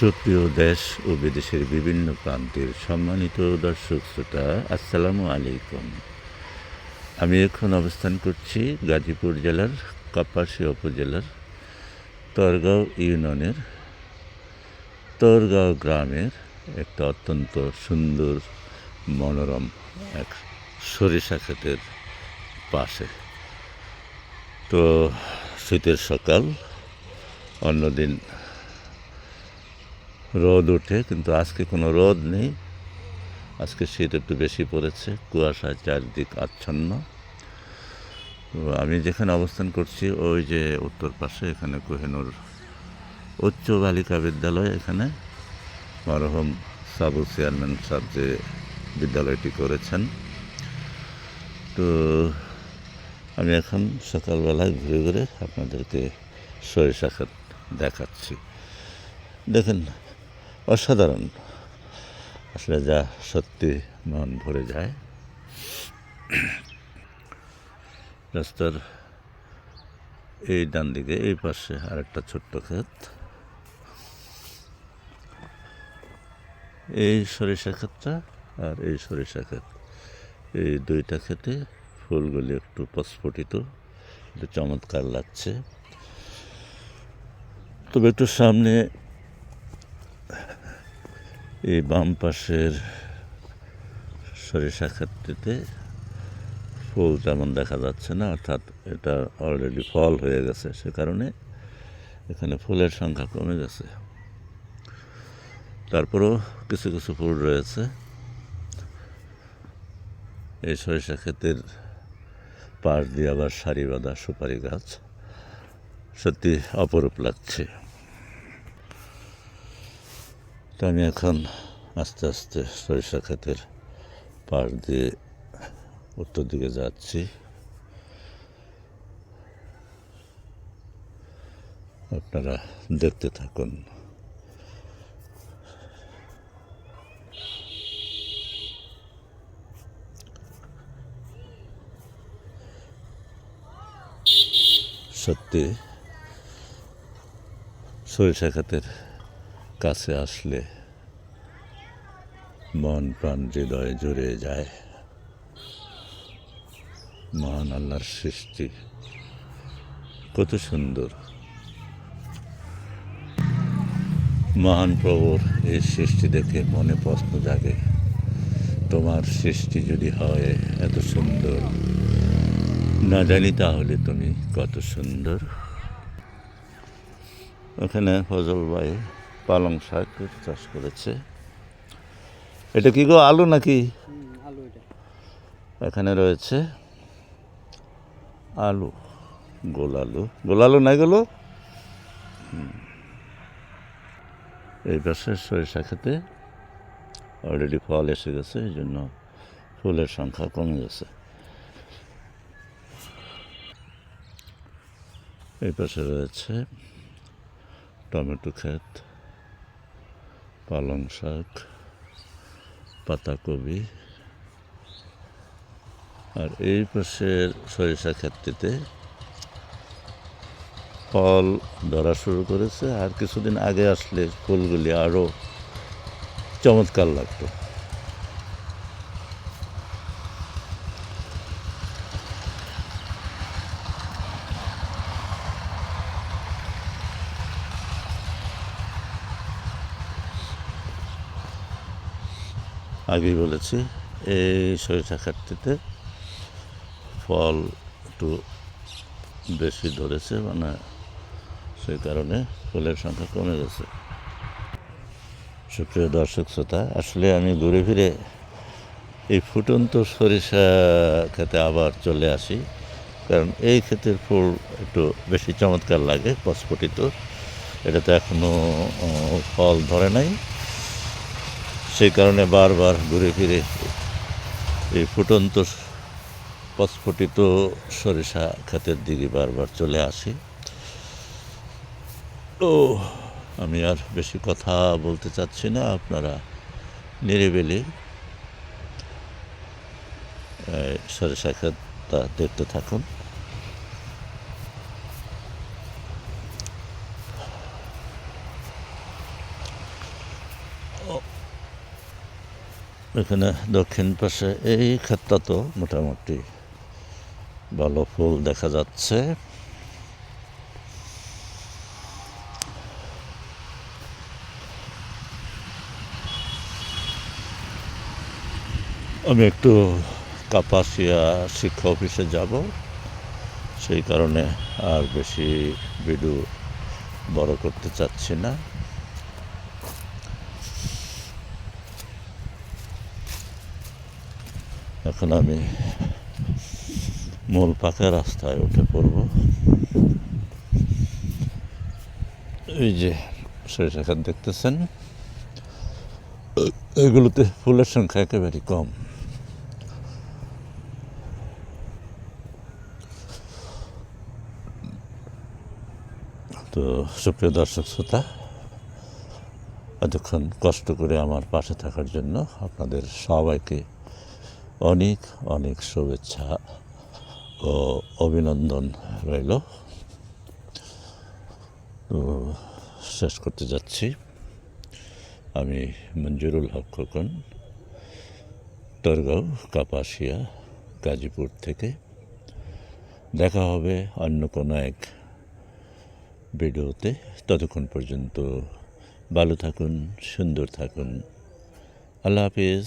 সুপ্রিয় দেশ ও বিদেশের বিভিন্ন প্রান্তের সম্মানিত দর্শক শ্রোতা, আসসালামু আলাইকুম। আমি এখন অবস্থান করছি গাজীপুর জেলার কাপাসিয়া উপজেলার তরগাঁও ইউনিয়নের তরগাঁও গ্রামের একটা অত্যন্ত সুন্দর, মনোরম এক সরিষা ক্ষেতের পাশে। তো শীতের সকাল, অন্যদিন রোদ ওঠে কিন্তু আজকে কোনো রোদ নেই। আজকে শীত একটু বেশি পড়েছে, কুয়াশায় চারদিক আচ্ছন্ন। তো আমি যেখানে অবস্থান করছি, ওই যে উত্তর পাশে, এখানে কোহেনুর উচ্চ বালিকা বিদ্যালয়। এখানে মরহম সাবু চেয়ারম্যান সাহেব যে বিদ্যালয়টি করেছেন। তো আমি এখন সকালবেলায় ঘুরে ঘুরে আপনাদেরকে সরিষা ক্ষেত দেখাচ্ছি। দেখেন অসাধারণ। আসলে যা সত্যি মন ভরে যায়। রাস্তার এই ডান দিকে, এই পাশে আরেকটা ছোট্ট ক্ষেত। এই সরিষা ক্ষেতটা আর এই সরিষা ক্ষেত। এই দুইটা ক্ষেতে ফুলগুলি একটু প্রস্ফুটিত একটু চমৎকার লাগছে। তবে একটু সামনে এই বাম পাশের সরিষা ক্ষেত্রটিতে ফুল তেমন দেখা যাচ্ছে না, অর্থাৎ এটা অলরেডি ফল হয়ে গেছে, সে কারণে এখানে ফুলের সংখ্যা কমে গেছে। তারপরেও কিছু কিছু ফুল রয়েছে। এই সরিষা ক্ষেতের পাশ দিয়ে আবার সারি বাঁধা সুপারি গাছ সত্যি অপরূপ লাগছে। তো আমি এখন আস্তে আস্তে সরিষা ক্ষেতের পাশ দিয়ে উত্তর দিকে যাচ্ছি। আপনারা দেখতে থাকুন। সত্যি সরিষা ক্ষেতের কাছে আসলে মন প্রাণ হৃদয় জুড়ে যায়। মহান আল্লাহর সৃষ্টি, কত সুন্দর। মহান প্রভুর এই সৃষ্টি দেখে মনে প্রশ্ন জাগে, তোমার সৃষ্টি যদি হয় এত সুন্দর, না জানি তাহলে তুমি কত সুন্দর। ওখানে ফজল ভাই পালং শাক চাষ করেছে। এটা কি গো আলু নাকি? আলু এখানে রয়েছে আলু গোল আলু। গোল আলু নাই গেলো এই পাশে সরিষা খেতে অলরেডি ফল এসে গেছে এই জন্য ফুলের সংখ্যা কমে গেছে। এই পাশে রয়েছে টমেটো ক্ষেত। পালং শাক, পাতাকপি আর এই পাশের সরিষা ক্ষেত্রেতে ফল ধরা শুরু করেছে। আর কিছুদিন আগে আসলে ফুলগুলি আরও চমৎকার লাগতো। আগেই বলেছি, এই সরিষা খাটটিতে ফল একটু বেশি ধরেছে মানে সেই কারণে ফুলের সংখ্যা কমে গেছে। সুপ্রিয় দর্শক শ্রোতা, আসলে আমি ঘুরে ফিরে এই ফুটন্ত সরিষা খেতে আবার চলে আসি, কারণ এই ক্ষেতের ফুল একটু বেশি চমৎকার লাগে প্রস্ফুটিত এটাতে এখনও ফল ধরে নাই। সেই কারণে বারবার ঘুরে ফিরে এই ফুটন্ত প্রস্ফুটিত সরিষা ক্ষেতের দিকে বারবার চলে আসি। ও আমি আর বেশি কথা বলতে চাচ্ছি না, আপনারা নিরিবিলি সরিষা ক্ষেতটা দেখতে থাকুন। এখানে দক্ষিণ পাশে এই ক্ষেতটা তো মোটামুটি ভালো ফুল দেখা যাচ্ছে। আমি একটু কাপাসিয়া শিক্ষা অফিসে যাব, সেই কারণে আর বেশি ভিডিও বড় করতে চাচ্ছি না। এখন আমি মূল পাকা রাস্তায় উঠে পড়ব। এই যে সরিষা দেখতেছেন, এগুলোতে ফুলের সংখ্যা একেবারেই কম। তো সুপ্রিয় দর্শক শ্রোতা, এতক্ষণ কষ্ট করে আমার পাশে থাকার জন্য আপনাদের সবাইকে অনেক অনেক শুভেচ্ছা ও অভিনন্দন রইল। তো শেষ করতে যাচ্ছি। আমি মঞ্জুরুল হক খোকন, তরগাঁও, কাপাসিয়া, গাজীপুর থেকে। দেখা হবে অন্য কোনো এক ভিডিওতে। ততক্ষণ পর্যন্ত ভালো থাকুন, সুন্দর থাকুন। আল্লাহ হাফিজ।